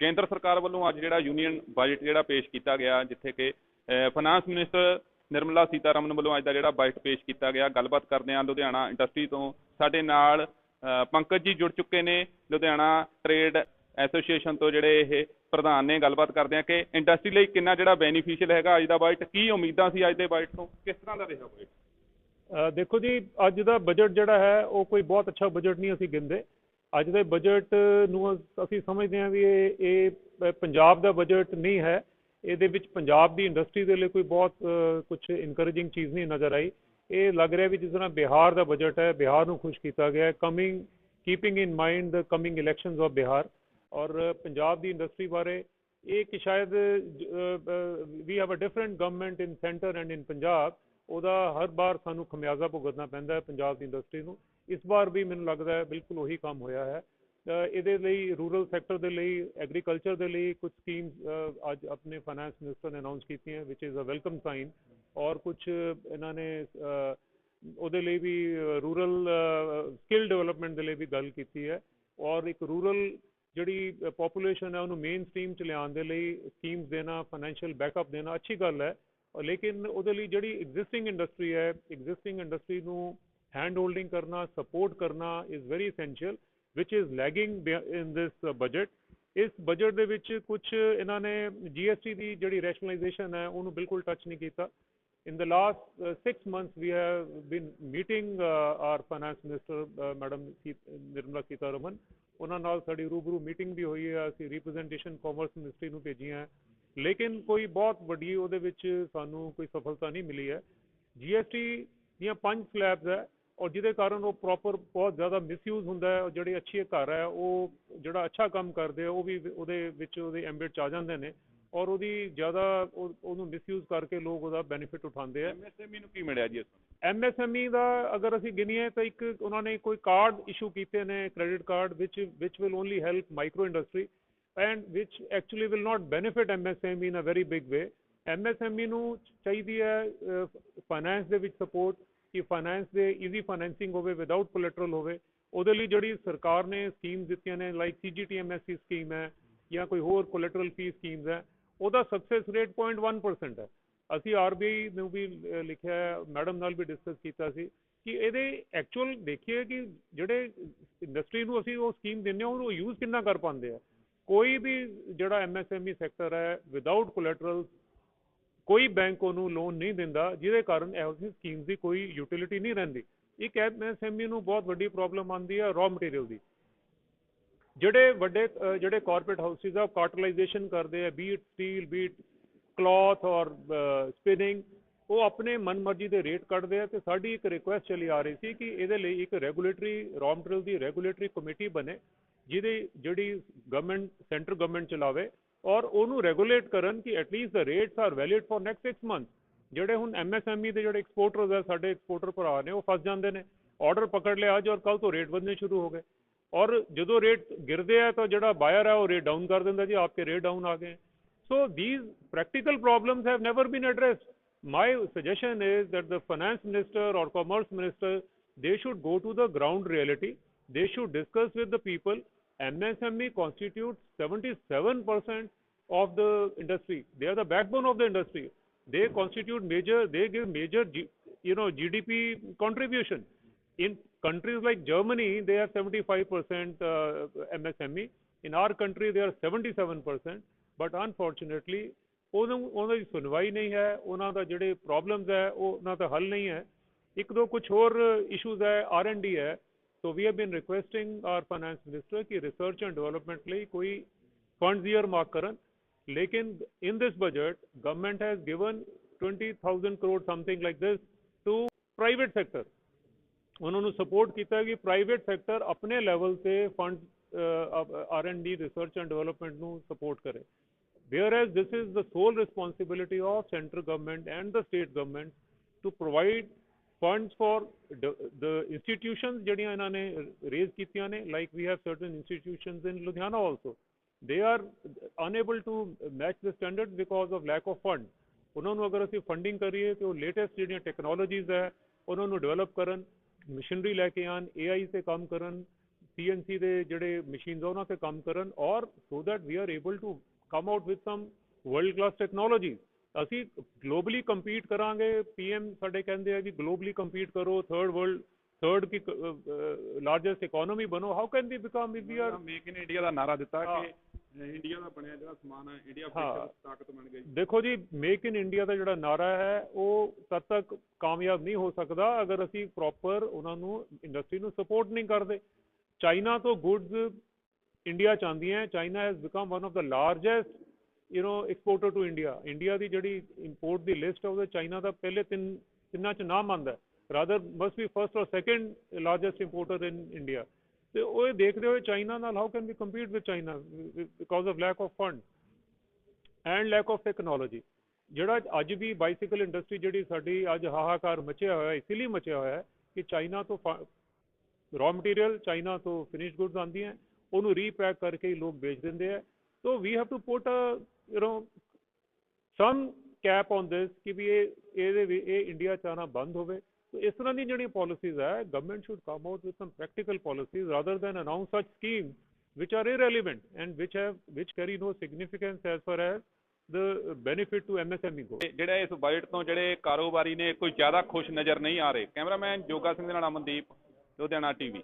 ਕੇਂਦਰ ਸਰਕਾਰ ਵੱਲੋਂ ਅੱਜ ਜਿਹੜਾ ਯੂਨੀਅਨ ਬਜਟ ਜਿਹੜਾ ਪੇਸ਼ ਕੀਤਾ ਗਿਆ, ਜਿੱਥੇ ਕਿ ਫਾਈਨਾਂਸ ਮਿਨਿਸਟਰ ਨਿਰਮਲਾ ਸੀਤਾਰਮਨ ਵੱਲੋਂ ਅੱਜ ਦਾ ਜਿਹੜਾ ਬਜਟ ਪੇਸ਼ ਕੀਤਾ ਗਿਆ, ਗੱਲਬਾਤ ਕਰਦੇ ਹਾਂ ਲੁਧਿਆਣਾ ਇੰਡਸਟਰੀ ਤੋਂ। ਸਾਡੇ ਨਾਲ ਪੰਕਜ ਜੀ ਜੁੜ ਚੁੱਕੇ ਨੇ, ਲੁਧਿਆਣਾ ਟ੍ਰੇਡ ਐਸੋਸੀਏਸ਼ਨ ਤੋਂ ਜਿਹੜੇ ਇਹ ਪ੍ਰਧਾਨ ਨੇ, ਗੱਲਬਾਤ ਕਰਦੇ ਹਾਂ ਕਿ ਇੰਡਸਟਰੀ ਲਈ ਕਿੰਨਾ ਜਿਹੜਾ ਬੈਨੀਫੀਸ਼ੀਅਲ ਹੈਗਾ ਅੱਜ ਦਾ ਬਜਟ ਕੀ ਉਮੀਦਾਂ ਸੀ ਅੱਜ ਦੇ ਬਜਟ ਤੋਂ, ਕਿਸ ਤਰ੍ਹਾਂ ਦਾ ਰਿਹਾ ਬਜਟ ਦੇਖੋ ਜੀ, ਅੱਜ ਦਾ ਬਜਟ ਜਿਹੜਾ ਹੈ, ਉਹ ਕੋਈ ਬਹੁਤ ਅੱਛਾ ਬਜਟ ਨਹੀਂ ਅਸੀਂ ਗਿਣਦੇ। ਅੱਜ ਦੇ ਬਜਟ ਨੂੰ ਅਸੀਂ ਸਮਝਦੇ ਹਾਂ ਵੀ ਇਹ ਇਹ ਪੰਜਾਬ ਦਾ ਬਜਟ ਨਹੀਂ ਹੈ। ਇਹਦੇ ਵਿੱਚ ਪੰਜਾਬ ਦੀ ਇੰਡਸਟਰੀ ਦੇ ਲਈ ਕੋਈ ਬਹੁਤ ਕੁਝ ਇਨਕਰੇਜਿੰਗ ਚੀਜ਼ ਨਹੀਂ ਨਜ਼ਰ ਆਈ। ਇਹ ਲੱਗ ਰਿਹਾ ਵੀ ਜਿਸ ਤਰ੍ਹਾਂ ਬਿਹਾਰ ਦਾ ਬਜਟ ਹੈ, ਬਿਹਾਰ ਨੂੰ ਖੁਸ਼ ਕੀਤਾ ਗਿਆ ਹੈ। Coming keeping in mind the coming elections of Bihar. ਔਰ ਪੰਜਾਬ ਦੀ ਇੰਡਸਟਰੀ ਬਾਰੇ ਇਹ ਕਿ ਸ਼ਾਇਦ we have a different government in centre and in Punjab. ਉਹਦਾ ਹਰ ਵਾਰ ਸਾਨੂੰ ਖਮਿਆਜ਼ਾ ਭੁਗਤਣਾ ਪੈਂਦਾ ਹੈ ਪੰਜਾਬ ਦੀ ਇੰਡਸਟਰੀ ਨੂੰ। ਇਸ ਵਾਰ ਵੀ ਮੈਨੂੰ ਲੱਗਦਾ ਹੈ ਬਿਲਕੁਲ ਉਹੀ ਕੰਮ ਹੋਇਆ ਹੈ। ਇਹਦੇ ਲਈ ਰੂਰਲ ਸੈਕਟਰ ਦੇ ਲਈ ਐਗਰੀਕਲਚਰ ਦੇ ਲਈ ਕੁਝ ਸਕੀਮਸ ਅੱਜ ਆਪਣੇ ਫਾਈਨੈਂਸ ਮਿਨਿਸਟਰ ਨੇ ਅਨਾਉਂਸ ਕੀਤੀਆਂ which is a welcome sign ਔਰ ਕੁਝ ਇਹਨਾਂ ਨੇ ਉਹਦੇ ਲਈ ਵੀ ਰੂਰਲ ਸਕਿੱਲ ਡਿਵੈਲਪਮੈਂਟ ਦੇ ਲਈ ਵੀ ਗੱਲ ਕੀਤੀ ਹੈ ਔਰ ਇੱਕ ਰੂਰਲ ਜਿਹੜੀ ਪੋਪੂਲੇਸ਼ਨ ਹੈ, ਉਹਨੂੰ ਮੇਨ ਸਟ੍ਰੀਮ ਚ ਲਿਆਉਣ ਦੇ ਲਈ ਸਕੀਮਸ ਦੇਣਾ ਫਾਈਨੈਂਸ਼ੀਅਲ ਬੈਕਅਪ ਦੇਣਾ ਅੱਛੀ ਗੱਲ ਹੈ। ਲੇਕਿਨ ਉਹਦੇ ਲਈ ਜਿਹੜੀ ਐਗਜ਼ਿਸਟਿੰਗ ਇੰਡਸਟਰੀ ਹੈ ਐਗਜ਼ਿਸਟਿੰਗ ਇੰਡਸਟਰੀ ਨੂੰ ਹੈਂਡ ਹੋਲਡਿੰਗ ਕਰਨਾ ਸਪੋਰਟ ਕਰਨਾ is very essential which is lagging beh- this budget ਇਸ ਬਜਟ ਦੇ ਵਿੱਚ ਕੁਝ ਇਹਨਾਂ ਨੇ GST ਦੀ ਜਿਹੜੀ ਰੈਸ਼ਨਲਾਈਜੇਸ਼ਨ ਹੈ ਉਹਨੂੰ ਬਿਲਕੁਲ ਟੱਚ ਨਹੀਂ ਕੀਤਾ in the last uh, months we we have meeting our finance minister madam minister Nirmala Sitharaman ਉਹਨਾਂ ਨਾਲ ਸਾਡੀ ਰੂਬਰੂ ਮੀਟਿੰਗ ਵੀ ਹੋਈ ਹੈ ਅਸੀਂ ਰਿਪਰੈਜ਼ੈਂਟੇਸ਼ਨ ਕਾਮਰਸ ਮਿਨਿਸਟਰੀ ਨੂੰ ਭੇਜੀਆਂ ਲੇਕਿਨ ਕੋਈ ਬਹੁਤ ਵੱਡੀ ਉਹਦੇ ਵਿੱਚ ਸਾਨੂੰ ਕੋਈ ਸਫਲਤਾ ਨਹੀਂ ਮਿਲੀ ਹੈ GST ਦੀਆਂ ਪੰਜ ਸਲੈਬਸ ਹੈ ਔਰ ਜਿਹਦੇ ਕਾਰਨ ਉਹ ਪ੍ਰੋਪਰ ਬਹੁਤ ਜ਼ਿਆਦਾ ਮਿਸਯੂਜ਼ ਹੁੰਦਾ ਹੈ ਔਰ ਜਿਹੜੇ ਅੱਛੇ ਘਰ ਹੈ ਉਹ ਜਿਹੜਾ ਅੱਛਾ ਕੰਮ ਕਰਦੇ ਆ ਉਹ ਵੀ ਉਹਦੇ ਵਿੱਚ ਉਹਦੇ ਐਂਬਿਟ ਚ ਆ ਜਾਂਦੇ ਨੇ ਔਰ ਉਹਦੀ ਜ਼ਿਆਦਾ ਉਹ- ਉਹਨੂੰ ਮਿਸਯੂਜ਼ ਕਰਕੇ ਲੋਕ ਉਹਦਾ ਬੈਨੀਫਿਟ ਉਠਾਉਂਦੇ ਆ। ਐਮਐਸਐਮਈ ਨੂੰ ਕੀ ਮਿਲਿਆ ਜੀ ਇਸ ਐਮਐਸਐਮਈ ਦਾ ਅਗਰ ਅਸੀਂ ਗਿਣੀਏ ਤਾਂ ਇੱਕ ਉਹਨਾਂ ਨੇ ਕੋਈ ਕਾਰਡ ਇਸ਼ੂ ਕੀਤੇ ਨੇ credit card which which will only help micro industry and which actually will not benefit MSME in a very big way MSME ਨੂੰ ਚਾਹੀਦੀ ਹੈ ਫਾਈਨੈਂਸ ਦੇ ਵਿੱਚ ਸਪੋਰਟ ਕਿ ਫਾਈਨੈਂਸ ਦੇ ਈਜ਼ੀ ਫਾਈਨੈਂਸਿੰਗ ਹੋਵੇ ਵਿਦਆਊਟ ਕੋਲੈਟਰਲ ਹੋਵੇ, ਉਹਦੇ ਲਈ ਜਿਹੜੀ ਸਰਕਾਰ ਨੇ ਸਕੀਮ ਦਿੱਤੀਆਂ ਨੇ ਲਾਈਕ ਸੀਜੀਟੀਐਮਐਸਸੀ ਸਕੀਮ ਹੈ, ਜਾਂ ਕੋਈ ਹੋਰ ਕੋਲੈਟਰਲ ਫੀ ਸਕੀਮਸ ਹੈ, ਉਹਦਾ ਸਕਸੈਸ ਰੇਟ 0.1% ਹੈ। ਅਸੀਂ ਆਰਬੀਆਈ ਨੂੰ ਵੀ ਲਿਖਿਆ ਮੈਡਮ ਨਾਲ ਵੀ ਡਿਸਕਸ ਕੀਤਾ ਸੀ ਕਿ ਇਹਦੇ ਐਕਚੁਅਲ ਦੇਖੀਏ ਕਿ ਜਿਹੜੇ ਇੰਡਸਟਰੀ ਨੂੰ ਅਸੀਂ ਉਹ ਸਕੀਮ ਦਿੰਦੇ ਹਾਂ, ਉਹਨੂੰ ਯੂਜ਼ ਕਿੰਨਾ ਕਰ ਪਾਉਂਦੇ ਆ। ਕੋਈ ਵੀ ਜਿਹੜਾ ਐਮਐਸਐਮਈ ਸੈਕਟਰ ਹੈ ਵਿਦਆਊਟ ਕੋਲੈਟਰਲ ਕੋਈ ਬੈਂਕ ਉਹਨੂੰ ਲੋਨ ਨਹੀਂ ਦਿੰਦਾ, ਜਿਹਦੇ ਕਾਰਨ ਇਹੋ ਜਿਹੀ ਸਕੀਮਸ ਦੀ ਕੋਈ ਯੂਟਿਲਿਟੀ ਨਹੀਂ ਰਹਿੰਦੀ। ਇੱਕ ਐਮਐਸਐਮਈ ਨੂੰ ਬਹੁਤ ਵੱਡੀ ਪ੍ਰੋਬਲਮ ਆਉਂਦੀ ਹੈ ਰॉ ਮਟੀਰੀਅਲ ਦੀ। ਜਿਹੜੇ ਵੱਡੇ ਜਿਹੜੇ ਕਾਰਪੋਰੇਟ ਹਾਊਸਿਸ ਆ ਕਾਰਟਲਾਈਜੇਸ਼ਨ ਕਰਦੇ ਆ be it steel be it cloth ਔਰ ਸਪਿਨਿੰਗ ਉਹ ਆਪਣੇ ਮਨਮਰਜ਼ੀ ਦੇ ਰੇਟ ਕੱਢਦੇ ਆ ਤੇ ਸਾਡੀ ਇੱਕ ਰਿਕੁਐਸਟ ਚਲੀ ਆ ਰਹੀ ਸੀ ਕਿ ਇਹਦੇ ਲਈ ਇੱਕ ਰੈਗੂਲੇਟਰੀ ਰॉ ਮਟੀਰੀਅਲ ਦੀ ਰੈਗੂਲੇਟਰੀ ਕਮੇਟੀ ਬਣੇ, ਜਿਹਦੀ, ਜਿਹੜੀ ਗਵਰਨਮੈਂਟ ਸੈਂਟਰ ਗਵਰਨਮੈਂਟ ਚਲਾਵੇ। ਔਰ ਉਹਨੂੰ ਰੈਗੂਲੇਟ ਕਰਨ ਕਿ at least the rates are valid for next 6 months ਜਿਹੜੇ ਹੁਣ ਐਮਐਸਐਮਈ ਦੇ ਜਿਹੜੇ ਐਕਸਪੋਰਟਰਸ ਆ ਸਾਡੇ ਐਕਸਪੋਰਟਰ ਭਰਾ ਨੇ ਉਹ ਫਸ ਜਾਂਦੇ ਨੇ ਆਰਡਰ ਪਕੜ ਲਿਆ ਅੱਜ ਔਰ ਕੱਲ ਤੋਂ ਰੇਟ ਵਧਨੇ ਸ਼ੁਰੂ ਹੋ ਗਏ ਔਰ ਜਦੋਂ ਰੇਟ ਗਿਰਦੇ ਆ ਤਾਂ ਜਿਹੜਾ ਬਾਇਰ ਆ ਉਹ ਰੇਟ ਡਾਊਨ ਕਰ ਦਿੰਦਾ ਜੀ ਆਪਕੇ ਰੇਟ ਡਾਊਨ ਆ ਗਏ so these practical problems have never been addressed my suggestion is that the finance minister or commerce minister they should go to the ground reality they should discuss with the people msme constitutes 77% of the industry they are the backbone of the industry they constitute major they give major G, you know gdp contribution in countries like germany they have 75% uh, msme in our country they are 77% but unfortunately ਉਹਨੂੰ ਉਹਨਾਂ ਦੀ ਸੁਣਵਾਈ ਨਹੀਂ ਹੈ ਉਹਨਾਂ ਦਾ ਜਿਹੜੇ problems ਹੈ ਉਹ ਉਹਨਾਂ ਦਾ ਹੱਲ ਨਹੀਂ ਹੈ ਇੱਕ ਦੋ ਕੁਝ ਹੋਰ ਇਸ਼ੂਜ਼ ਹੈ ਆਰ ਐਂਡ ਡੀ ਹੈ so we have been requesting our finance minister ਕਿ ਰਿਸਰਚ ਐਂਡ ਡਿਵੈਲਪਮੈਂਟ ਲਈ ਕੋਈ ਫੰਡਸ ਈਅਰ ਮਾਰਕ ਕਰਨ ਲੇਕਿਨ in this budget government has given 20000 crore something like this to private sector ਉਹਨਾਂ ਨੂੰ support ਕੀਤਾ ਕਿ ਪ੍ਰਾਈਵੇਟ ਸੈਕਟਰ ਆਪਣੇ ਲੈਵਲ ਤੇ fund R and D research and development ਨੂੰ ਸਪੋਰਟ ਕਰੇ whereas this is the sole responsibility of centre government and the state government to provide funds for the, the institutions ਜਿਹੜੀਆਂ ਇਹਨਾਂ ਨੇ raise ਕੀਤੀਆਂ ਨੇ like we have certain institutions in Ludhiana also they are unable to match the standards because of lack of funds ਉਹਨਾਂ ਨੂੰ ਅਗਰ ਅਸੀਂ funding ਕਰੀਏ ਤੇ ਉਹ ਲੇਟੈਸਟ ਜਿਹੜੀਆਂ ਟੈਕਨੋਲੋਜੀਜ਼ ਹੈ ਉਹਨਾਂ ਨੂੰ ਡਿਵੈਲਪ ਕਰਨ ਮਸ਼ੀਨਰੀ ਲੈ ਕੇ ਆਣ AI ਤੇ ਕੰਮ ਕਰਨ ਸੀਐਨਸੀ ਦੇ ਜਿਹੜੇ ਮਸ਼ੀਨਸ ਉਹਨਾਂ ਤੇ ਕੰਮ ਕਰਨ ਔਰ so that we are able to come out with some world class technology ਅਸੀਂ ਗਲੋਬਲੀ ਕੰਪੀਟ ਕਰਾਂਗੇ ਪੀਐਮ ਸਾਡੇ ਕਹਿੰਦੇ ਆ ਵੀ ਗਲੋਬਲੀ ਕੰਪੀਟ ਕਰੋ ਥਰਡ ਵਰਲਡ ਥਰਡ ਕੀ ਲਾਰਜੈਸਟ ਇਕਨੋਮੀ ਬਣੋ how can we become if we are make in India ਦਾ ਨਾਰਾ ਦਿੱਤਾ। ਕਿ ਇੰਡੀਆ ਦਾ ਬਣਿਆ ਜਿਹੜਾ ਸਮਾਨ ਹੈ ਇੰਡੀਆ। ਫਿਊਚਰ ਤਾਕਤ ਬਣ ਗਈ ਦੇਖੋ ਜੀ ਮੇਕ ਇਨ ਇੰਡੀਆ ਦਾ ਜਿਹੜਾ ਨਾਰਾ ਹੈ ਉਹ ਤਦ ਤੱਕ ਕਾਮਯਾਬ ਨਹੀਂ ਹੋ ਸਕਦਾ ਅਗਰ ਅਸੀਂ ਪ੍ਰੋਪਰ ਉਹਨਾਂ ਨੂੰ ਇੰਡਸਟਰੀ ਨੂੰ ਸਪੋਰਟ ਨਹੀਂ ਕਰਦੇ ਚਾਈਨਾ ਤੋਂ ਗੁੱਡਸ ਇੰਡੀਆ ਚਾਹੁੰਦੀ ਹੈ China has become one of the largest you know exporter to India India ਦੀ ਜਿਹੜੀ ਇੰਪੋਰਟ ਦੀ ਲਿਸਟ ਹੈ ਉਹਦੇ ਚਾਈਨਾ ਦਾ ਪਹਿਲੇ ਤਿੰਨ ਤਿੰਨਾਂ ਚ ਨਾਮ ਆਉਂਦਾ rather must be first or second largest importer in India ਤੇ ਉਹ ਇਹ ਦੇਖਦੇ ਹੋਏ ਚਾਈਨਾ ਨਾਲ how can we compete with China because of lack of fund and lack of technology ਜਿਹੜਾ ਅੱਜ ਵੀ ਬਾਈਸਾਈਕਲ ਇੰਡਸਟਰੀ ਜਿਹੜੀ ਸਾਡੀ ਅੱਜ ਹਾਹਾਕਾਰ ਮਚਿਆ ਹੋਇਆ ਹੈ ਇਸ ਲਈ ਮਚਿਆ ਹੋਇਆ ਹੈ ਕਿ ਚਾਈਨਾ ਤੋਂ ਰॉ ਮਟੀਰੀਅਲ ਚਾਈਨਾ ਤੋਂ ਫਿਨਿਸ਼ ਗੁੱਡਸ ਆਉਂਦੀਆਂ ਉਹਨੂੰ ਰੀਪੈਕ ਕਰਕੇ ਹੀ ਲੋਕ ਵੇਚ ਦਿੰਦੇ ਆ so we have to put you know some cap on this ਕਿ ਵੀ ਇਹ ਇਹਦੇ ਇਹ ਇੰਡੀਆ ਚ ਆਉਣਾ ਬੰਦ ਹੋਵੇ ਸੋ ਇਸ ਤਰ੍ਹਾਂ ਦੀ ਜਿਹੜੀਆਂ ਪਾਲਿਸੀਜ਼ ਹੈ government should come out with some practical policies rather than announce such scheme which are irrelevant and which have, which carry no significance as far as the benefit to MSME goes. ਜਿਹੜਾ ਇਸ budget ਤੋਂ ਜਿਹੜੇ ਕਾਰੋਬਾਰੀ ਨੇ ਕੋਈ ਜ਼ਿਆਦਾ ਖੁਸ਼ ਨਜ਼ਰ ਨਹੀਂ ਆ ਰਹੇ ਕੈਮਰਾਮੈਨ ਜੋਗਾ ਸਿੰਘ ਦੇ ਨਾਲ ਅਮਨਦੀਪ ਲੁਧਿਆਣਾ ਟੀਵੀ